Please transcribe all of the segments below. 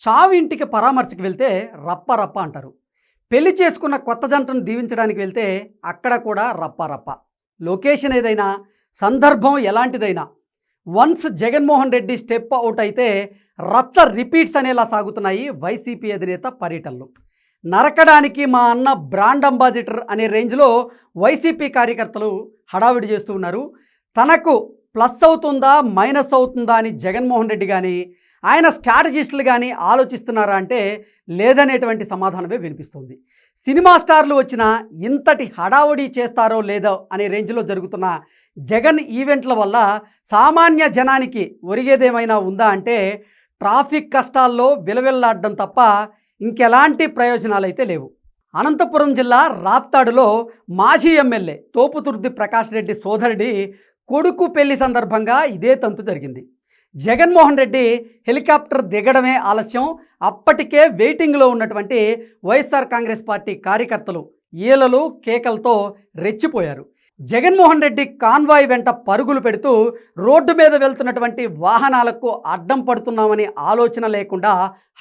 చావు ఇంటికి పరామర్శకు వెళ్తే రప్ప రప్ప అంటారు. పెళ్ళి చేసుకున్న కొత్త జంటను దీవించడానికి వెళ్తే అక్కడ కూడా రప్ప రప్ప. లొకేషన్ ఏదైనా సందర్భం ఎలాంటిదైనా once Jaganmohan Reddy step out అయితే రచ్చ రిపీట్స్ అనేలా సాగుతున్నాయి వైసీపీ అధినేత పర్యటనలు. నరకడానికి మా అన్న బ్రాండ్ అంబాసిడర్ అనే రేంజ్లో వైసీపీ కార్యకర్తలు హడావిడి చేస్తూ ఉన్నారు. తనకు ప్లస్ అవుతుందా మైనస్ అవుతుందా అని జగన్మోహన్ రెడ్డి కానీ ఆయన స్ట్రాటజిస్టులు కానీ ఆలోచిస్తున్నారా అంటే లేదనేటువంటి సమాధానమే వినిపిస్తుంది. సినిమా స్టార్లు వచ్చిన ఇంతటి హడావుడి చేస్తారో లేదో అనే రేంజ్లో జరుగుతున్న జగన్ ఈవెంట్ల వల్ల సామాన్య జనానికి ఒరిగేదేమైనా ఉందా అంటే ట్రాఫిక్ కష్టాల్లో విలవిల్లాడడం తప్ప ఇంకెలాంటి ప్రయోజనాలు అయితే లేవు. అనంతపురం జిల్లా రాప్తాడులో మాజీ ఎమ్మెల్యే తోపుతుర్ది ప్రకాష్ రెడ్డి సోదరుడి కొడుకు పెళ్ళి సందర్భంగా ఇదే తంతు జరిగింది. జగన్మోహన్ రెడ్డి హెలికాప్టర్ దిగడమే ఆలస్యం. అప్పటికే వెయిటింగ్లో ఉన్నటువంటి వైఎస్ఆర్ కాంగ్రెస్ పార్టీ కార్యకర్తలు ఈలలు కేకలతో రెచ్చిపోయారు. జగన్మోహన్ రెడ్డి కాన్వాయ్ వెంట పరుగులు పెడుతూ రోడ్డు మీద వెళ్తున్నటువంటి వాహనాలకు అడ్డం పడుతున్నామని ఆలోచన లేకుండా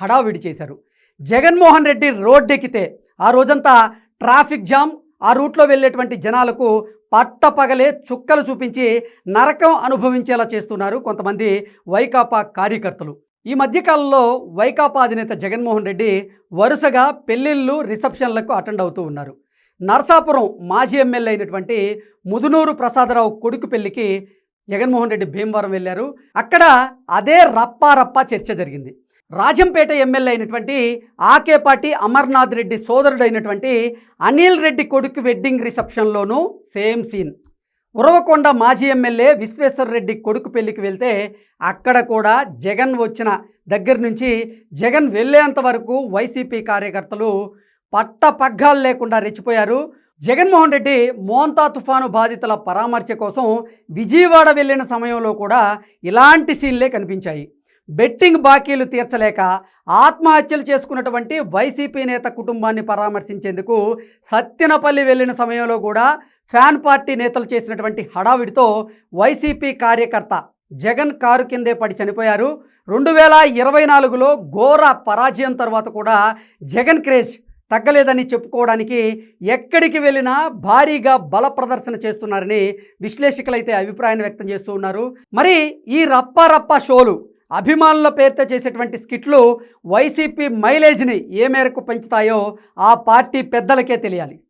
హడావిడి చేశారు. జగన్మోహన్ రెడ్డి రోడ్డెక్కితే ఆ రోజంతా ట్రాఫిక్ జామ్ ఆ రూట్లో వెళ్ళేటువంటి జనాలకు పట్టపగలే చుక్కలు చూపించి నరకం అనుభవించేలా చేస్తున్నారు కొంతమంది వైకాపా కార్యకర్తలు. ఈ మధ్యకాలంలో వైకాపా అధినేత జగన్మోహన్ రెడ్డి వరుసగా పెళ్ళిళ్ళు రిసెప్షన్లకు అటెండ్ అవుతూ ఉన్నారు. నర్సాపురం మాజీ ఎమ్మెల్యే అయినటువంటి ముదునూరు ప్రసాదరావు కొడుకు పెళ్ళికి జగన్మోహన్ రెడ్డి భీమవరం వెళ్ళారు. అక్కడ అదే రప్పారప్పా చర్చ జరిగింది. రాజంపేట ఎమ్మెల్యే అయినటువంటి ఆకేపాటి అమర్నాథ్ రెడ్డి సోదరుడైనటువంటి అనిల్ రెడ్డి కొడుకు వెడ్డింగ్ రిసెప్షన్లోనూ సేమ్ సీన్. ఉరవకొండ మాజీ ఎమ్మెల్యే విశ్వేశ్వర రెడ్డి కొడుకు పెళ్ళికి వెళ్తే అక్కడ కూడా జగన్ వచ్చిన దగ్గర నుంచి జగన్ వెళ్ళేంత వరకు వైసీపీ కార్యకర్తలు పట్ట పగ్గాలు లేకుండా రెచ్చిపోయారు. జగన్మోహన్ రెడ్డి మోంతా తుఫాను బాధితుల పరామర్శ కోసం విజయవాడ వెళ్ళిన సమయంలో కూడా ఇలాంటి సీన్లే కనిపించాయి. బెట్టింగ్ బాకీలు తీర్చలేక ఆత్మహత్యలు చేసుకున్నటువంటి వైసీపీ నేత కుటుంబాన్ని పరామర్శించేందుకు సత్యనపల్లి వెళ్ళిన సమయంలో కూడా ఫ్యాన్ పార్టీ నేతలు చేసినటువంటి హడావిడితో వైసీపీ కార్యకర్త జగన్ కారు కిందే పడి చనిపోయారు. రెండు వేల ఇరవై నాలుగులో ఘోర పరాజయం తర్వాత కూడా జగన్ క్రేజ్ తగ్గలేదని చెప్పుకోవడానికి ఎక్కడికి వెళ్ళినా భారీగా బల ప్రదర్శన చేస్తున్నారని విశ్లేషకులైతే అభిప్రాయాన్ని వ్యక్తం చేస్తూ ఉన్నారు. మరి ఈ రప్ప రప్ప షోలు అభిమానుల పేరుతో చేసేటువంటి స్కిట్లు వైసీపీ మైలేజ్ని ఏ మేరకు పెంచుతాయో ఆ పార్టీ పెద్దలకే తెలియాలి.